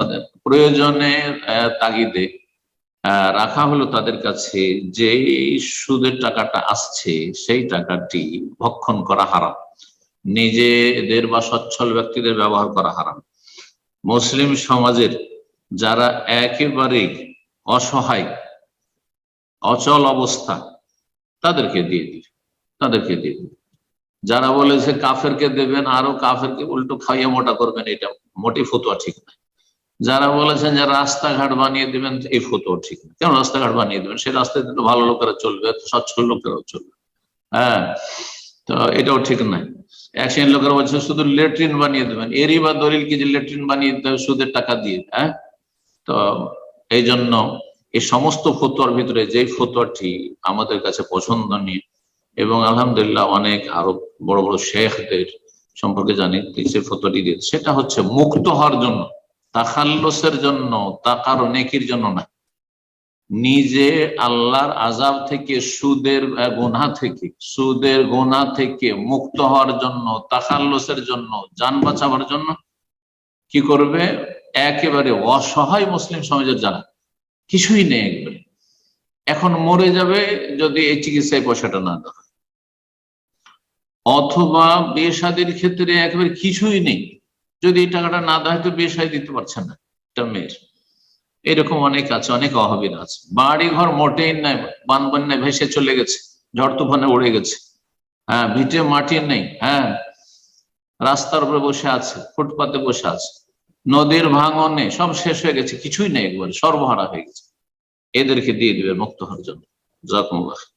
তাদের প্রয়োজনে তাগিদে রাখা হলো তাদের কাছে যে সুদের টাকাটা আসছে, সেই টাকাটি ভক্ষণ করা হারাম। নিজেদের বা সচ্ছল ব্যক্তিদের ব্যবহার করা হারাম। মুসলিম সমাজের যারা একেবারে অসহায়, অচল অবস্থা, তাদেরকে দিয়ে দিন, তাদেরকে দিয়ে দিন। যারা বলেছে কাফেরকে দেবেন, আরও কাফেরকে উল্টো খাইয়ে মোটা করবেন, এটা মোটি ফতুয়া ঠিক না যারা বলেছেন যে রাস্তাঘাট বানিয়ে দেবেন এই ফতুয়া ঠিক না। কেন রাস্তাঘাট বানিয়ে দেবেন? সেই রাস্তায় তো ভালো লোকেরা চলবে সচ্ছল লোকেরাও চলবে। হ্যাঁ তো এটাও ঠিক নাই এক শ্রেণির লোকেরা বলছে, শুধু লেট্রিন বানিয়ে দেবেন। এরই বা দলিল কি যে লেট্রিন বানিয়ে দিতে হবে? সুদের টাকা দিয়ে। হ্যাঁ তো এই জন্য এই সমস্ত ফতোয়ার ভিতরে যে ফতোয়াটি আমাদের কাছে পছন্দ পছন্দনীয়, এবং আলহামদুলিল্লাহ অনেক আরও বড় বড় শেখদের সম্পর্কে জানি সে ফতোয়াটি দিয়ে সেটা হচ্ছে মুক্ত হওয়ার জন্য তাকাল্লসের জন্য তাকার নেকির জন্য না। নিজে আল্লাহর আজাব থেকে, সুদের গোনা থেকে, সুদের গোনা থেকে মুক্ত হওয়ার জন্য তাকাল্লসের জন্য, যান বাঁচাবার জন্য কি করবে? একেবারে অসহায় মুসলিম সমাজের যারা, কিছুই নেই একবারে। এখন মরে যাবে যদি এই চিকিৎসায় পয়সাটা না দেওয়া অথবা বেসাদির ক্ষেত্রে একেবারে কিছুই নেই। যদি এই টাকাটা না দেয় তো তো বেসাই দিতে পারছে না। একটা মেয়ের। এরকম অনেক আছে, অনেক অভাবীর আছে। বাড়ি ঘর মোটেই নাই বান বন্যায় ভেসে চলে গেছে। ঝড় তুফানে উড়ে গেছে। হ্যাঁ ভিটে মাটি নেই হ্যাঁ। রাস্তার উপরে বসে আছে, ফুটপাতে বসে আছে। নদীর ভাঙনে সব শেষ হয়ে গেছে, কিছুই নেই একবার, সর্বহারা হয়ে গেছে। এদেরকে দিয়ে দিবে মুক্ত হওয়ার জন্য। জাকুমুল্লাহ।